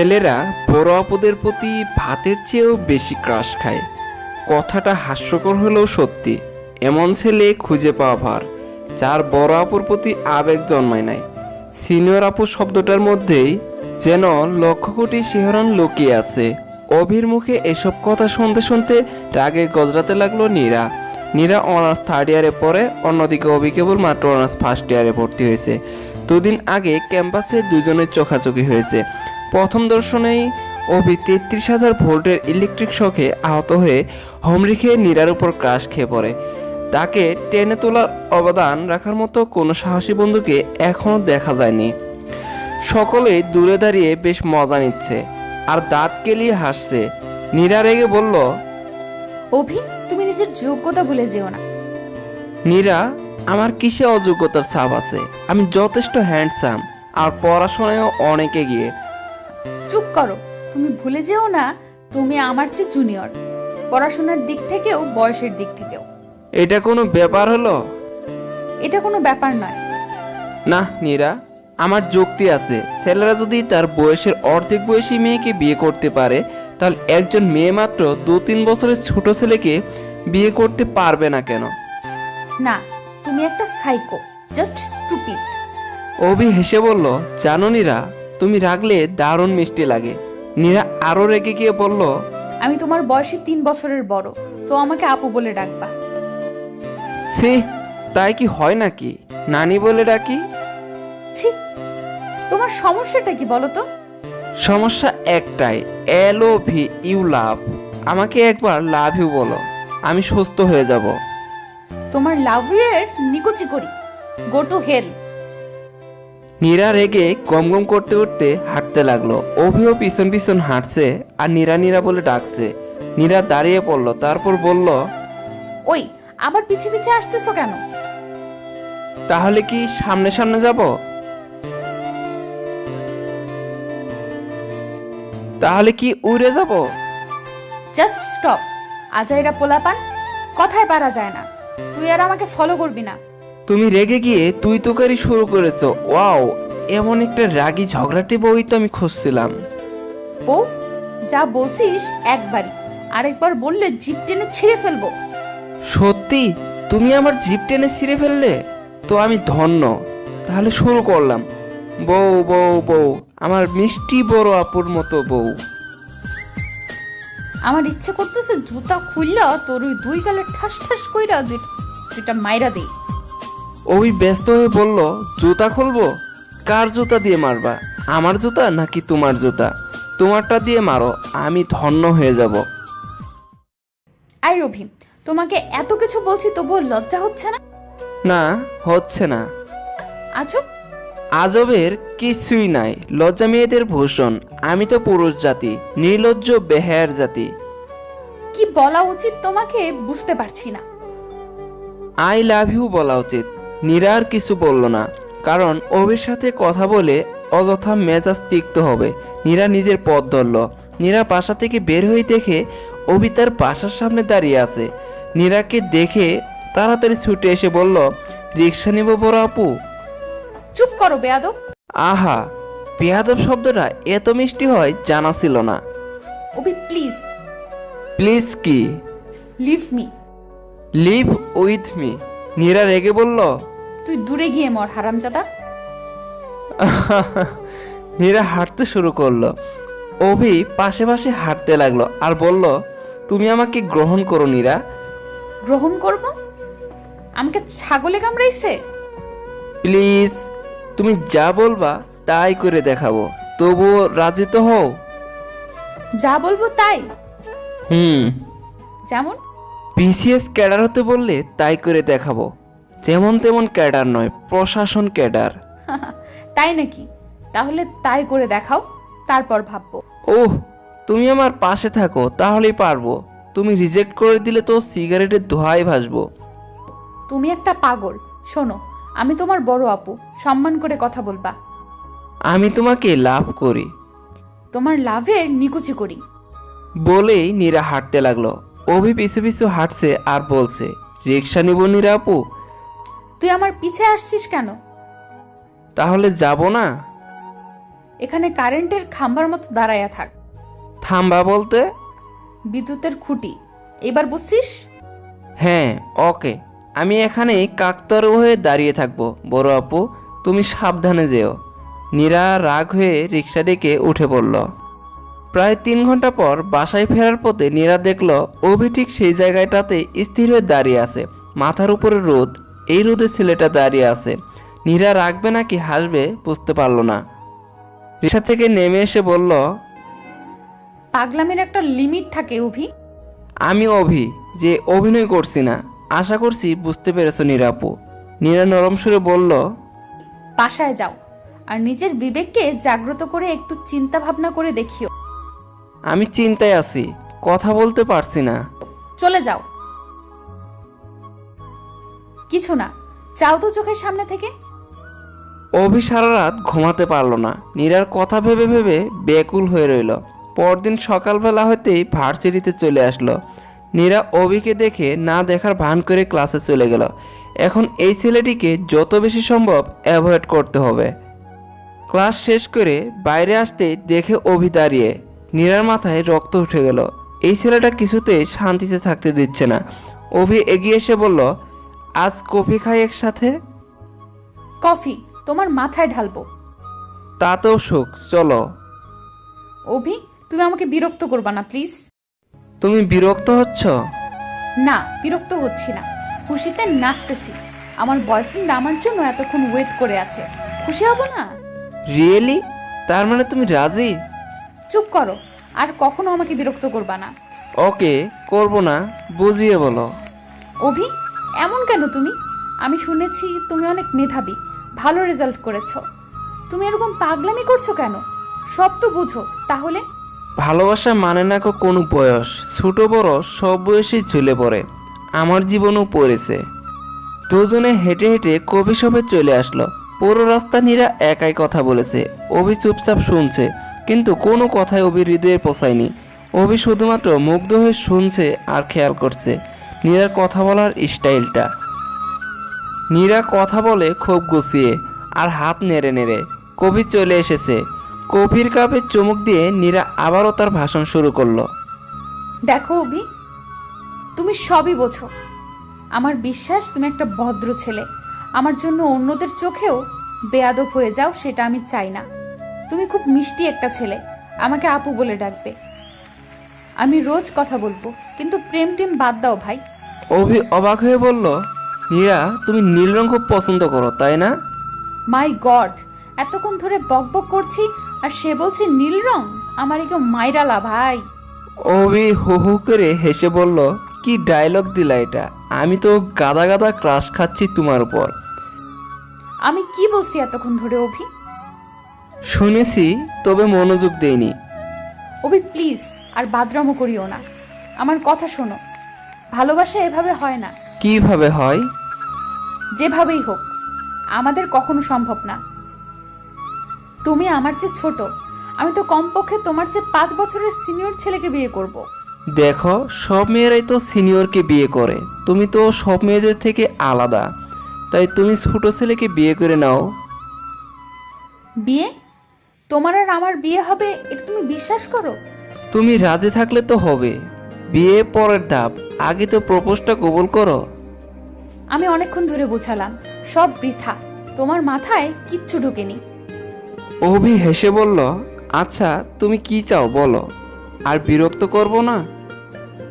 ছেলেরা বড় আপুদের প্রতি ভাতের চেয়েও বেশি ক্রাশ খায়। কথাটা হাস্যকর হলেও সত্যি, এমন ছেলে খুঁজে পাওয়া ভার, যার বড় আপুর প্রতি আবেগ জন্মায় নাই। সিনিয়র আপু শব্দটার মধ্যেই যেন লক্ষ কোটি শিহরণ লুকিয়ে আছে। অভির মুখে এসব কথা শুনতে শুনতে রাগে গজরাতে লাগল নীরা। নীরা অনার্স থার্ড ইয়ারে পড়ে, অন্যদিকে অভি কেবল মাত্র অনার্স ফার্স্ট ইয়ারে ভর্তি হয়েছে। দুদিন আগে ক্যাম্পাসে দুজনের চোখাচোখি হয়েছে। প্রথম দর্শনেই অভি তেত্রিশ হাজার ভোল্টের ইলেকট্রিক শকে আহত হয়ে হোমরি খেয়ে নীরার উপর ক্রাশ খেয়ে পড়ে। তাকে টেনে তোলার অবদান রাখার মতো কোনো সাহসী বন্ধুকে এখনও দেখা যায়নি। সকলেই দূরে দাঁড়িয়ে বেশ মজা নিচ্ছে আর দাঁত কেলিয়ে হাসছে। নীরা রেগে বলল অভি তুমি নিজের যোগ্যতা ভুলে যেও না। নীরা আমার কিসে অযোগ্যতার ছাপ আছে? আমি যথেষ্ট হ্যান্ডসাম আর পড়াশোনায়ও অনেক এগিয়ে। চুপ করো। তুমি ভুলে যেও না তুমি আমার চেয়ে জুনিয়র পড়াশোনার দিক থেকেও বয়সের দিক থেকেও। এটা কোনো ব্যাপার হলো? এটা কোনো ব্যাপার নয়। না নীরা আমার যুক্তি আছে। ছেলেরা যদি তার বয়সের অর্ধেক বয়সী মেয়েকে বিয়ে করতে পারে তাহলে একজন মেয়ে মাত্র দু তিন বছরের ছোট ছেলেকে বিয়ে করতে পারবে না কেন? না তুমি একটা সাইকো জাস্ট স্টুপিড অভি হেসে বলল জানো নীরা তুমি রাগলে দারুণ মিষ্টি লাগে। নীরা আরও রেগে গিয়ে বলল আমি তোমার বয়সে তিন বছরের বড় তো আমাকে আপু বলে ডাকবা। সে তাই কি হয় নাকি? নানি বলে ডাকি? ছি তোমার সমস্যাটা কি বলো তো? সমস্যা একটাই এল ও ভি ইউ লাভ। আমাকে একবার লাভ ইউ বলো আমি সুস্থ হয়ে যাব। তোমার লাভ ইউ এর নিকুচি করি। Go to hell. নীরা রেগে গম গম করতে করতে হাঁটতে লাগল। অভিও পিছন পিছন হাঁটছে আর নীরা নীরা বলে ডাকছে। নীরা দাঁড়িয়ে পড়ল তারপর বলল ওই আবার পিছে পিছে আসতেছো কেন? তাহলে কি সামনে সামনে যাব? তাহলে কি উড়ে যাব? জাস্ট স্টপ আজাইরা পোলাপান কথায় পারা যায় না। তুই আর আমাকে ফলো করবি না। তুমি রেগে গিয়ে তুই তুকারি শুরু করেছ। ওয়াও এমন একটা রাগী ঝগড়াটে বই তো আমি খুঁজছিলাম। ও যা বলছিস একবারই। আরেকবার বললে জিপ টেনে ছিঁড়ে ফেলব। সত্যি? তুমি আমার জিপ টেনে ছিঁড়ে ফেললে? তো আমি ধন্য। তাহলে শুরু করলাম। বউ বউ বউ আমার মিষ্টি বড় আপুর মতো বউ। আমার ইচ্ছে করতেছে জুতা খুললা তোর ওই দুই গালে ঠাস ঠাস কইরা দুই দুইটা মাইরা দেই ওই ব্যস্ত হয়ে বলল জুতা খুলবো? কার জুতা দিয়ে মারবা? আমার জুতা নাকি তোমার জুতা? তোমারটা দিয়ে মারো আমি ধন্য হয়ে যাব। আই রভি তোমাকে এত কিছু বলছি তবুও লজ্জা হচ্ছে না? না হচ্ছে না। আজব? আজবের কিছুই নাই। লজ্জা মেয়েদের ভূষণ। আমি তো পুরুষ জাতি নির্লজ্জ বেহায়ার জাতি। কি বলা উচিত তোমাকে বুঝতে পারছি না। আই লাভ ইউ বলা উচিত। নীরা আর কিছু বলল না কারণ অভির সাথে কথা বলে অযথা মেজাজ তিক্ত হবে। নীরা নিজের পথ ধরল। নীরা বাসা থেকে বের হয়ে দেখে অভি তার বাসার সামনে দাঁড়িয়ে আছে। নীরাকে দেখে তাড়াতাড়ি ছুটে এসে বলল রিক্সা নিব বড় আপু? চুপ করো বেয়াদব। আহা পেয়াদব শব্দটা এত মিষ্টি হয় জানা ছিল না। অভি প্লিজ প্লিজ কি? Leave me live with me Nira রেগে বলল তুই দূরে গিয়ে মর হারামজাদা। নীরা হাঁটতে শুরু করল। অভি পাশে পাশে হাঁটতে লাগল আর বলল তুমি আমাকে গ্রহণ করো নীরা। গ্রহণ করব? আমাকে ছাগলে কামড়াইছে? প্লিজ তুমি যা বলবা তাই করে দেখাবো। তবুও রাজি তো হও? যা বলব তাই। হুম। যেমন? বিসিএস ক্যাডার হতে বললে তাই করে দেখাবো। যেমন তেমন ক্যাডার নয় প্রশাসন ক্যাডার। তাই নাকি? তাহলে তাই করে দেখাও তারপর ভাববো। ওহ তুমি আমার পাশে থাকো তাহলেই পারব। তুমি রিজেক্ট করে দিলে তো সিগারেটের ধোঁয়ায় ভাসবো। তুমি একটা পাগল শোনো আমি তোমার বড় আপু সম্মান করে কথা বলবা। আমি তোমাকে লাভ করি। তোমার লাভের নিকুচি করি। বলেই নীরা হাঁটতে লাগল। অভি পিছু পিছু হাঁটছে আর বলছে রিক্সা নিব নীরা আপু? তুই আমার পিছে আসছিস কেন? তাহলে যাব না? এখানে কারেন্টের খাম্বার মতো দাঁড়ায়া থাক। থাম্বা বলতে? বিদ্যুতের খুঁটি। এবার বুঝছিস? হ্যাঁ ওকে। আমি এখানে কাকতর হয়ে দাঁড়িয়ে থাকব। বড় আপু তুমি সাবধানে যেও। নীরা রাগ হয়ে রিক্সা ডেকে উঠে পড়ল। প্রায় তিন ঘণ্টা পর বাসায় ফেরার পথে নীরা দেখল অভি ঠিক সেই জায়গাটাতে স্থির হয়ে দাঁড়িয়ে আছে। মাথার উপরে রোদ এই রোদে ছেলেটা দাঁড়িয়ে আছে। নীরা রাখবে নাকি হাসবে বুঝতে পারল না। রিক্সা থেকে নেমে এসে বলল পাগলামের একটা লিমিট থাকে অভি। আমি অভি যে অভিনয় করছি না। আশা করছি বুঝতে পেরেছ নিরাপু নীরা নরম সুরে বলল বাসায় যাও আর নিজের বিবেককে জাগ্রত করে একটু চিন্তা ভাবনা করে দেখিও। আমি চিন্তায় আছি কথা বলতে পারছি না। চলে যাও। কিছু না, চাও তো চোখের সামনে থেকে। অভি সারা রাত ঘুমাতে পারল না। নীরার কথা ভেবে ভেবে বেকুল হয়ে রইল। পরদিন সকালবেলা হতেই ভার্সিটিতে চলে আসলো। নীরা অভিকে দেখে না দেখার ভান করে ক্লাসে চলে গেল। এখন এই ছেলেটিকে যত বেশি সম্ভব অ্যাভয়েড করতে হবে। ক্লাস শেষ করে বাইরে আসতে দেখে অভি দাঁড়িয়ে। নীরার মাথায় রক্ত উঠে গেল। এই ছেলেটা কিছুতেই শান্তিতে থাকতে দিচ্ছে না। অভি এগিয়ে এসে বলল আজ কফি খাই একসাথে? কফি তোমার মাথায় ঢালবো। তাতেও সুখ চলো। অভি তুমি আমাকে বিরক্ত করবা না প্লিজ। তুমি বিরক্ত হচ্ছ? না বিরক্ত হচ্ছি না। খুশিতে নাচতেছি। আমার বয়ফ্রেন্ড আমার জন্য এতক্ষণ ওয়েট করে আছে। খুশি হব না? রিয়েলি তার মানে তুমি রাজি? চুপ করো আর কখনো আমাকে বিরক্ত করবা না। ওকে করব না বুঝিয়ে বলো। অভি এমন কেন তুমি? আমি শুনেছি তুমি অনেক মেধাবী, ভালো রেজাল্ট করেছ। তুমি এরকম পাগলামি করছ কেন? সব তো বুঝো, তাহলে? ভালোবাসা মানে না কোনো বয়স। ছোট বড় সব বয়সেই ঝুলে পড়ে। আমার জীবনও পড়েছে। দুজনে হেঁটে হেঁটে কবি সবে চলে আসলো। পুরো রাস্তা নীরা একাই কথা বলেছে। অভি চুপচাপ শুনছে, কিন্তু কোনো কথাই অভি হৃদয়ে পোষায়নি। অভি শুধুমাত্র মুগ্ধ হয়ে শুনছে আর খেয়াল করছে। নীরার কথা বলার স্টাইলটা। নীরা কথা বলে খুব গুছিয়ে আর হাত নেড়ে নেড়ে কবি চলে এসেছে। কফির কাপে চুমুক দিয়ে নীরা আবারও তার ভাষণ শুরু করল। দেখো অভি, তুমি সবই বোঝো। আমার বিশ্বাস তুমি একটা ভদ্র ছেলে। আমার জন্য অন্যদের চোখেও বেয়াদব হয়ে যাও সেটা আমি চাই না। তুমি খুব মিষ্টি একটা ছেলে, আমাকে আপু বলে ডাকবে। আমি রোজ কথা বলব কিন্তু প্রেম টেম বাদ দাও ভাই। অভি অবাক হয়ে বলল নীরা তুমি নীল রং খুব পছন্দ করো তাই না? মাই গড এতক্ষণ ধরে বক বক করছি আর সে বলছে নীল রং? আমার একে মাইরালা ভাই। অভি হু হু করে হেসে বলল কি ডায়লগ দিলা এটা? আমি তো গাদা গাদা ক্রাশ খাচ্ছি তোমার উপর। আমি কি বলছি এতক্ষণ ধরে অভি? শুনেছি তবে মনোযোগ দেইনি। অভি প্লিজ আর বাদরামো করিও না। আমার কথা শোনো ভালোবাসা এভাবে হয় না। কীভাবে হয়? যেভাবেই হোক আমাদের কখনো সম্ভব না। তুমি আমার চেয়ে ছোট আমি তো কমপক্ষে তোমার চেয়ে পাঁচ বছরের সিনিয়র ছেলেকে বিয়ে করব। দেখো সব মেয়েরাই তো সিনিয়রকে বিয়ে করে। তুমি তো সব মেয়েদের থেকে আলাদা। তাই তুমি ছোট ছেলেকে বিয়ে করে নাও। বিয়ে? তোমার আর আমার বিয়ে হবে এটা তুমি বিশ্বাস করো? তুমি রাজি থাকলে তো হবে। বিয়ে পরের ধাপ। আগে তো প্রপোজটা কবুল করো। আমি অনেকক্ষণ ধরে বোঝালাম সব বৃথা। তোমার মাথায় কিচ্ছু ঢুকেনি। অভি হেসে বলল আচ্ছা তুমি কি চাও বলো? আর বিরক্ত করব না?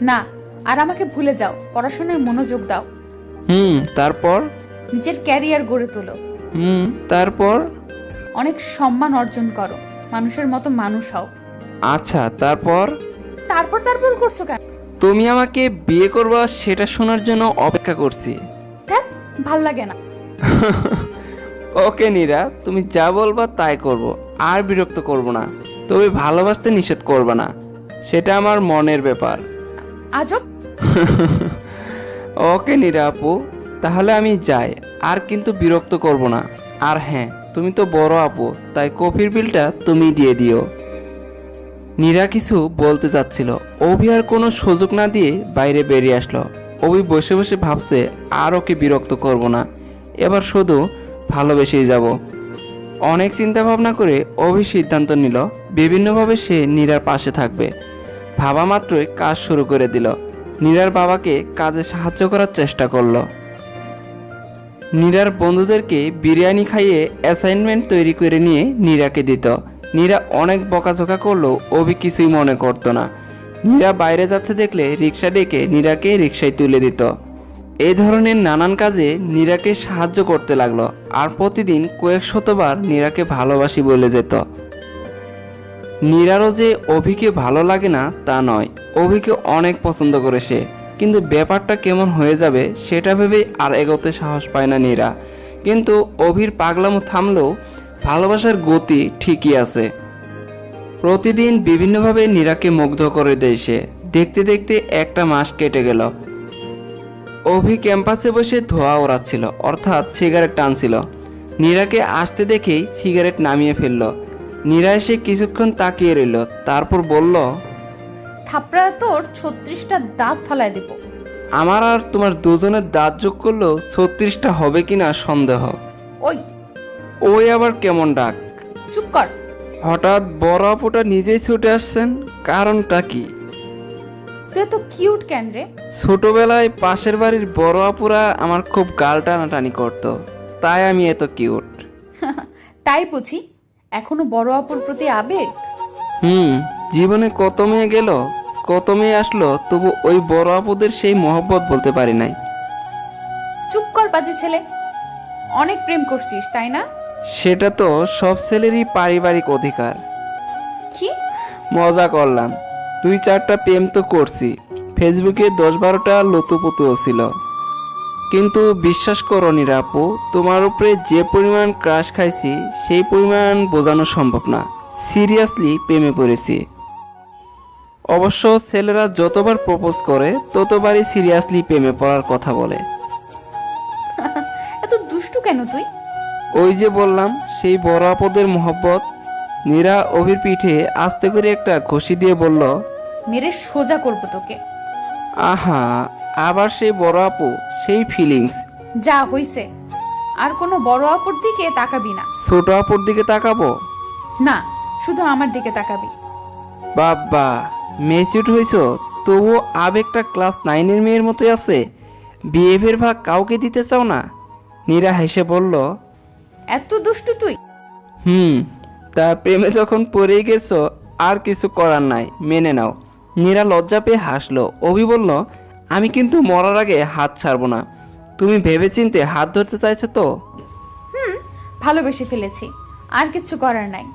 না আর আমাকে ভুলে যাও পড়াশোনায় মনোযোগ দাও। হুম তারপর? নিজের ক্যারিয়ার গড়ে তোলো। হুম তারপর? অনেক সম্মান অর্জন করো। মানুষের মতো মানুষ হও। আচ্ছা তারপর? তারপর তারপর করছ কেন? তুমি আমাকে বিয়ে করবা সেটা শোনার জন্য অপেক্ষা করছি। ধ্যাত, ভালো লাগে না। ওকে নীরা তুমি যা বলবা তাই করব আর বিরক্ত করব না। তবে ভালোবাসতে নিষেধ করবে না সেটা আমার মনের ব্যাপার। আজব। ওকে নীরা আপু তাহলে আমি যাই আর কিন্তু বিরক্ত করব না। আর হ্যাঁ তুমি তো বড় আপু তাই কফির বিলটা তুমি দিয়ে দিও। নীরা কিছু বলতে যাচ্ছিল। অভি আর কোনো সুযোগ না দিয়ে বাইরে বেরিয়ে আসলো। অভি বসে বসে ভাবছে, আর ওকে বিরক্ত করব না। এবার শুধু ভালোবেসেই যাব। অনেক চিন্তা ভাবনা করে অভি সিদ্ধান্ত নিল, বিভিন্নভাবে সে নীরার পাশে থাকবে। ভাবা মাত্রই কাজ শুরু করে দিল। নীরার বাবাকে কাজে সাহায্য করার চেষ্টা করল। নীরার বন্ধুদেরকে বিরিয়ানি খাইয়ে অ্যাসাইনমেন্ট তৈরি করে নিয়ে নীরাকে দিত। নীরা অনেক বকাঝকা করলেও অভি কিছুই মনে করতো না। নীরা বাইরে যাচ্ছে দেখলে রিক্সা ডেকে নীরাকে রিক্সায় তুলে দিত। এই ধরনের নানান কাজে নীরাকে সাহায্য করতে লাগল আর প্রতিদিন কয়েক শতবার নীরাকে ভালোবাসি বলে যেত। নীরারও যে অভিকে ভালো লাগে না তা নয়, অভিকে অনেক পছন্দ করে সে। কিন্তু ব্যাপারটা কেমন হয়ে যাবে সেটা ভেবেই আর এগোতে সাহস পায় না নীরা। কিন্তু অভির পাগলামো থামলেও ভালোবাসার গতি ঠিকই আছে। প্রতিদিন বিভিন্নভাবে নীরাকে মুগ্ধ করে দেয় সে। দেখতে দেখতে একটা মাস কেটে গেল। অভি ক্যাম্পাসে বসে ধোয়া ওড়াচ্ছিল অর্থাৎ সিগারেট টানছিল। নীরাকে আসতে দেখেই সিগারেট নামিয়ে ফেলল। নীরা এসে কিছুক্ষণ তাকিয়ে রইল তারপর বলল থাপড়া তোর ছত্রিশটা দাঁত ফালায় দেব। আমার আর তোমার দুজনের দাঁত যোগ করলেও ছত্রিশটা হবে কিনা সন্দেহ। ওই ওই আবার কেমন ডাক? চুপ কর। হঠাৎ বড় আপুটা নিজেই ছুটে আসছেন কারণটা কি? তুই তো কিউট কেন রে? ছোটবেলায় পাশের বাড়ির বড় আপুরা আমার খুব গাল টানাটানি করতো তাই আমি এত কিউট তাই বুঝি এখনও বড় অপর প্রতি আবেগ? হুম জীবনে কত মেয়ে গেল কত মেয়ে আসলো তবু ওই বড় আপুদের সেই মহব্বত বলতে পারি নাই। চুপ কর বাজে ছেলে। অনেক প্রেম করছিস তাই না? সেটা তো সব ছেলেরই পারিবারিক অধিকার। কি? মজা করলাম। দুই চারটা প্রেম তো করছি। ফেসবুকে দশ বারোটা লতুপুতুও ছিল। কিন্তু বিশ্বাস করো নিরাপু তোমার উপরে যে পরিমাণ ক্রাশ খাইছি সেই পরিমাণ বোঝানো সম্ভব না। সিরিয়াসলি প্রেমে পড়েছি। অবশ্য ছেলেরা যতবার প্রপোজ করে ততবারই সিরিয়াসলি প্রেমে পড়ার কথা বলে। এত দুষ্টু কেন তুই? ওই যে বললাম সেই বড় আপদের মহব্বত। নীরা অভির পিঠে আস্তে করে একটা ঘষি দিয়ে বলল মেরে সোজা করব তোকে। আহা আবার সেই বড় আপু সেই ফিলিংস যা হইছে। আর কোনো বড় আপুর দিকে তাকাবি না। ছোট আপুর দিকে তাকাবো? না শুধু আমার দিকে তাকাবি। বাবা মেচিউড হইছ? তবু আবেগটা ক্লাস নাইনের মেয়ের মতোই আছে। বিহেভিয়ার ভাগ কাউকে দিতে চাও না? নীরা হেসে বলল এত দুষ্টু তুই? হুম তা প্রেমে যখন পড়েই গেছো আর কিছু করার নাই মেনে নাও। নীরা লজ্জা পেয়ে হাসলো। অভি বলল আমি কিন্তু মরার আগে হাত ছাড়বো না। তুমি ভেবেচিন্তে হাত ধরতে চাইছো তো? হুম ভালোবেসে ফেলেছি। আর কিছু করার নাই।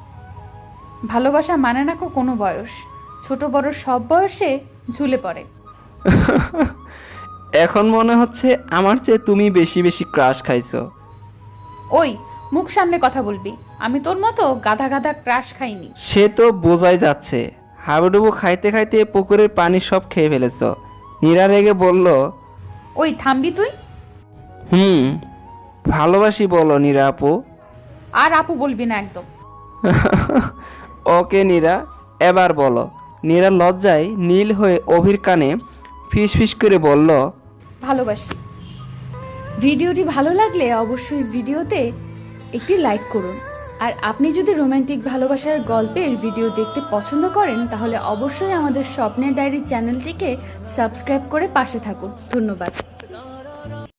ভালোবাসা মানে না কো কোনো বয়স। ছোট বড় সব বয়সে ঝুলে পড়ে। এখন মনে হচ্ছে আমার চেয়ে তুমি বেশি বেশি ক্রাশ খাইছো। ওই মুখ সামনে কথা বলবি। আমি তোর মতো গাধা গাধা ক্রাশ খাইনি। সে তো বোঝাই যাচ্ছে। হাবুডুবু খাইতে খাইতে পুকুরের পানি সব খেয়ে ফেলেছ। নীরা রেগে বলল ওই থামবি তুই? হুম ভালোবাসি বলো নীরা আপু। আর আপু বলবি না একদম। ওকে নীরা এবার বলো। নীরা লজ্জায় নীল হয়ে অভির কানে ফিস ফিস করে বলল ভালোবাসি। ভিডিওটি ভালো লাগলে অবশ্যই ভিডিওতে একটি লাইক করুন। আর আপনি যদি রোম্যান্টিক ভালোবাসার গল্পের ভিডিও দেখতে পছন্দ করেন, তাহলে অবশ্যই আমাদের স্বপ্নের ডায়েরি চ্যানেলটিকে সাবস্ক্রাইব করে পাশে থাকুন। ধন্যবাদ।